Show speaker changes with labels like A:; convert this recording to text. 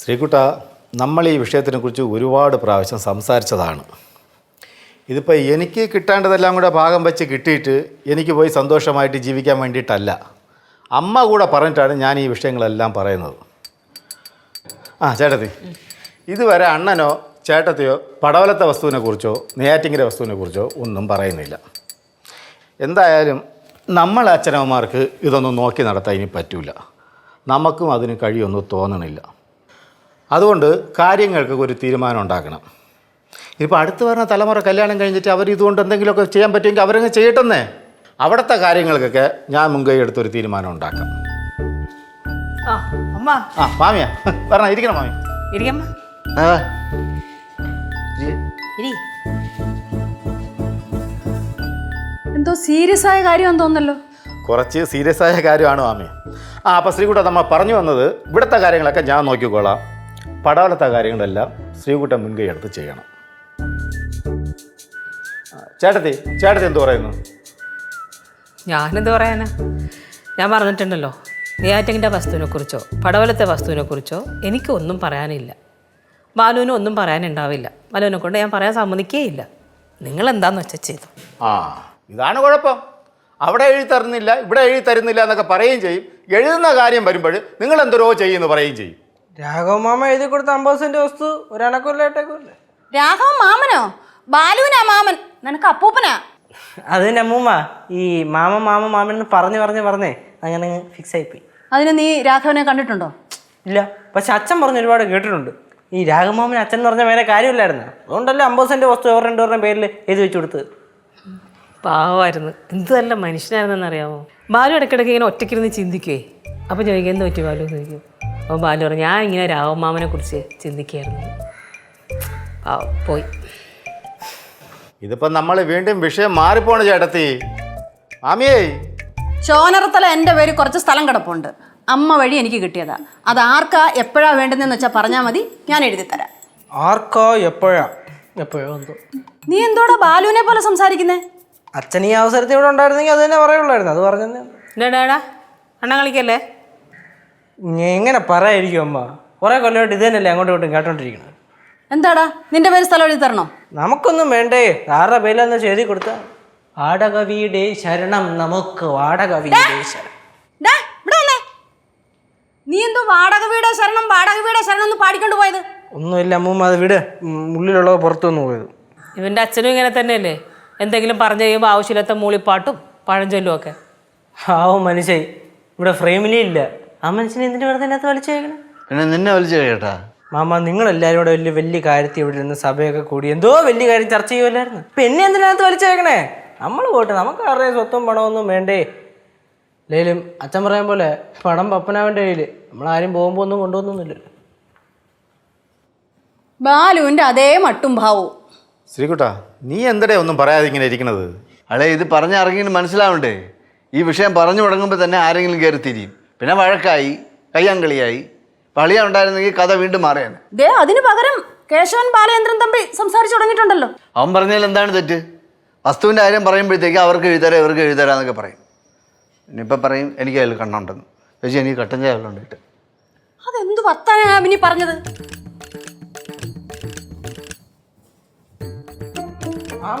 A: ശ്രീകുട്ട നമ്മൾ ഈ വിഷയത്തിനെക്കുറിച്ച് ഒരുപാട് പ്രാവശ്യം സംസാരിച്ചതാണ്. ഇതിപ്പോൾ എനിക്ക് കിട്ടേണ്ടതെല്ലാം കൂടെ ഭാഗം വെച്ച് കിട്ടിയിട്ട് എനിക്ക് പോയി സന്തോഷമായിട്ട് ജീവിക്കാൻ വേണ്ടിയിട്ടല്ല. അമ്മ കൂടെ പറഞ്ഞിട്ടാണ് ഞാൻ ഈ വിഷയങ്ങളെല്ലാം പറയുന്നത്. ആ ചേട്ടത്തി. ഇതുവരെ അണ്ണനോ ചേട്ടത്തെയോ പടവലത്തെ വസ്തുവിനെ കുറിച്ചോ നെയ്യാറ്റിങ്കര വസ്തുവിനെ കുറിച്ചോ ഒന്നും പറയുന്നില്ല. എന്തായാലും നമ്മൾ അച്ഛനമ്മമാർക്ക് ഇതൊന്നും നോക്കി നടത്താൻ ഇനി പറ്റില്ല നമുക്കും അതിന് കഴിയൊന്നും തോന്നണില്ല. അതുകൊണ്ട് കാര്യങ്ങൾക്ക് ഒരു തീരുമാനം ഉണ്ടാക്കണം ഇപ്പോൾ അടുത്ത് വരുന്ന തലമുറ കല്യാണം കഴിഞ്ഞിട്ട് അവർ ഇതുകൊണ്ട് എന്തെങ്കിലുമൊക്കെ ചെയ്യാൻ പറ്റുമെങ്കിൽ അവരങ്ങ് ചെയ്യട്ടെന്നേ. അവിടുത്തെ കാര്യങ്ങൾക്കൊക്കെ ഞാൻ മുൻകൈ എടുത്തൊരു തീരുമാനം ഉണ്ടാക്കാം.
B: ആ അമ്മ.
A: ആ മാമിയാ. പറഞ്ഞ ഇരിക്കണം മാമി.
B: ഇരിക്കമ്മ.
A: ആ
B: ഇരി.
C: എന്തോ സീരിയസ് ആയ കാര്യം തോന്നല്ലോ
A: കുറച്ച് സീരിയസ് ആയ കാര്യമാണ് മാമി. ആ അപ്പോൾ ശ്രീകുട്ട നമ്മൾ പറഞ്ഞു വന്നത് ഇവിടുത്തെ കാര്യങ്ങളൊക്കെ ഞാൻ നോക്കിക്കോളാം. പടവലത്തെ കാര്യങ്ങളെല്ലാം ശ്രീകുട്ടൻ മുൻകൈ എടുത്ത് ചെയ്യണം. ചേട്ടത്തി ചേട്ടത്തി എന്ത് പറയുന്നു?
B: ഞാനെന്ത് പറയാനാ? ഞാൻ പറഞ്ഞിട്ടുണ്ടല്ലോ നെയ്യാറ്റിങ്ങിന്റെ വസ്തുവിനെ കുറിച്ചോ പടവലത്തെ വസ്തുവിനെ കുറിച്ചോ എനിക്കൊന്നും പറയാനില്ല. ബാലുവിനും ഒന്നും പറയാനുണ്ടാവില്ല. ബാലുവിനെ കൊണ്ട് ഞാൻ പറയാൻ സമ്മതിക്കേയില്ല. നിങ്ങൾ എന്താന്ന് വെച്ചാൽ ചെയ്തു?
A: ആ ഇതാണ് കുഴപ്പം. അവിടെ എഴുതി തരുന്നില്ല ഇവിടെ എഴുതി തരുന്നില്ല എന്നൊക്കെ പറയുകയും ചെയ്യും. എഴുതുന്ന കാര്യം വരുമ്പോൾ നിങ്ങൾ എന്തോരോ ചെയ്യുമെന്ന് പറയുകയും ചെയ്യും.
D: രാഘവ മാമ എഴുതി കൊടുത്ത അമ്പത് സെന്റ് വസ്തു ഒരണക്കൊല്ലായിട്ടേക്കല്ലേ
C: രാഘവ മാമനോ? ബാലുവിനാ മാമൻ. നിനക്ക് അപ്പൂപ്പനാ?
D: അതിന് അമ്മൂമ്മ ഈ മാമ മാമ മാമൻ എന്ന് പറഞ്ഞു പറഞ്ഞ് പറഞ്ഞേ അങ്ങനെ ഫിക്സ് ആയിപ്പോയി.
C: അതിന് നീ രാഘവനെ കണ്ടിട്ടുണ്ടോ?
D: ഇല്ല. പക്ഷെ അച്ഛൻ പറഞ്ഞ് ഒരുപാട് കേട്ടിട്ടുണ്ട്. ഈ രാഘവമാമൻ അച്ഛൻ എന്ന് പറഞ്ഞ വേറെ കാര്യമില്ലായിരുന്നു. അതുകൊണ്ടല്ലേ അമ്പത് സെന്റ് വസ്തു അവർ രണ്ടുപേരുടെ പേരിൽ എഴുതി വെച്ചു കൊടുത്തത്.
B: പാവമായിരുന്നു എന്ത് നല്ല മനുഷ്യനായിരുന്നെന്ന് അറിയാമോ ബാലു ഇടയ്ക്കിടയ്ക്ക് ഇങ്ങനെ ഒറ്റയ്ക്കിരുന്ന് ചിന്തിക്കുവേ. അപ്പോൾ ചോദിക്കും എന്ത് പറ്റി ബാലു? ചോദിക്കും. അപ്പോൾ ബാലു പറഞ്ഞു ഞാൻ ഇങ്ങനെ രാവമാമനെ കുറിച്ച് ചിന്തിക്കുകയായിരുന്നു ആ പോയി.
A: ഇതിപ്പോ നമ്മൾ വീണ്ടും വിഷയം മാറിപ്പോണ ചേട്ടത്തി. മാമിയേ.
C: ചോനറത്തല എന്റെ പേര് കുറച്ച് സ്ഥലം കിടപ്പുണ്ട്. അമ്മ വഴി എനിക്ക് കിട്ടിയതാ. അത് ആർക്കാ എപ്പോഴാ വേണ്ടതെന്ന് വെച്ചാൽ പറഞ്ഞാ മതി ഞാൻ എഴുതി തരാം.
D: ആർക്കാ എപ്പോഴാ? എപ്പോഴോ എന്തോ.
C: നീ എന്തോടാ ബാലുവിനെ പോലെ സംസാരിക്കുന്നേ?
D: അച്ഛൻ ഈ അവസരത്തിൽ ഇവിടെ ഉണ്ടായിരുന്നെങ്കിൽ അത് തന്നെ പറയുള്ളായിരുന്നു. അത്
B: പറഞ്ഞു അണ്ണ കളിക്കല്ലേ?
D: എങ്ങനെ പറയായിരിക്കും അമ്മ. കുറേ കൊല്ലമായിട്ട് ഇത് തന്നെയല്ലേ അങ്ങോട്ടും ഇങ്ങോട്ടും കേട്ടോണ്ടിരിക്കുന്നത്
C: എന്താടാ? നിന്റെ പേര് സ്ഥലം എഴുതി തരണോ?
D: നമുക്കൊന്നും വേണ്ടേ. ആരുടെ പേരിലെന്ന് എഴുതി കൊടുത്ത. വാടക വീടേ ശരണം നമുക്ക് വാടക വീടേ ശരണം
C: ഡാ, ഇവിടെ വന്നേ. നീ എന്തോ വാടക വീട ശരണം വാടക വീട ശരണം എന്ന് പാടിക്കൊണ്ട് പോയത്.
D: ഒന്നുമില്ല അമ്മൂമ്മ അത് വിട്. ഉം, ഉള്ളിലുള്ളത് പുറത്തൊന്നും പോയത്.
B: ഇവന്റെ അച്ഛനും ഇങ്ങനെ തന്നെയല്ലേ? എന്തെങ്കിലും പറഞ്ഞു കഴിയുമ്പോൾ ആവശ്യമില്ലാത്ത മൂളിപ്പാട്ടും പഴഞ്ചൊല്ലും ഒക്കെ.
D: ആവും മനുഷ്യ ഇവിടെ ഫ്രെയിമിലേ ഇല്ല. ആ മനുഷ്യനെ എന്തിനു വെറുതെ അതിനകത്ത് വലിച്ചു കഴിക്കണം?
E: പിന്നെ നിന്നെ വലിച്ചു കഴിയട്ടാ?
D: മാമ നിങ്ങൾ എല്ലാവരും കൂടെ വലിയ വലിയ കാര്യത്തിൽ ഇവിടെ ഇരുന്ന് സഭയൊക്കെ കൂടി എന്തോ വലിയ കാര്യം ചർച്ച ചെയ്യുമല്ലായിരുന്നു ഇപ്പൊ എന്നെ എന്തിനകത്ത് കഴിക്കണേ? നമ്മൾ പോട്ടെ നമുക്ക് ആരുടെയും സ്വത്തും പണമൊന്നും വേണ്ടേ? ലേലും അച്ഛൻ പറയാൻ പോലെ പണം പപ്പനാവന്റെ നമ്മൾ ആരും പോകുമ്പോൾ ഒന്നും കൊണ്ടുപോകുന്നില്ല
C: ബാലുവിന്റെ അതേ മട്ടും ഭാവവും.
A: ശ്രീകുട്ടാ നീ എന്തടേ ഒന്നും പറയാതെ ഇങ്ങനെ ഇരിക്കണത്?
E: അളേ ഇത് പറഞ്ഞിറങ്ങിന് മനസ്സിലാവണ്ടേ? ഈ വിഷയം പറഞ്ഞു തുടങ്ങുമ്പോൾ തന്നെ ആരെങ്കിലും കയറി തിരിയും. പിന്നെ വഴക്കായി കയ്യാങ്കളിയായി. പളിയ ഉണ്ടായിരുന്നെങ്കിൽ കഥ വീണ്ടും മാറിയാണ്
C: ദേ അതിന് പകരം കേശവൻ ബാലചന്ദ്രൻ തമ്പി സംസാരിച്ചു തുടങ്ങിയിട്ടുണ്ടല്ലോ.
E: അവൻ പറഞ്ഞാൽ എന്താണ് തെറ്റ്? വസ്തുവിന്റെ കാര്യം പറയുമ്പോഴത്തേക്ക് അവർക്ക് എഴുതരാ ഇവർക്ക് എഴുതരാന്നൊക്കെ പറയും. ഇനിയിപ്പോൾ പറയും എനിക്ക് അതിൽ കണ്ണുണ്ടെന്ന്. ചേച്ചി എനിക്ക് കട്ടൻ ചായ ഉണ്ടിട്ട്
C: അതെന്ത് വർത്താനാ പിന്നെ പറഞ്ഞത്?
D: മാമ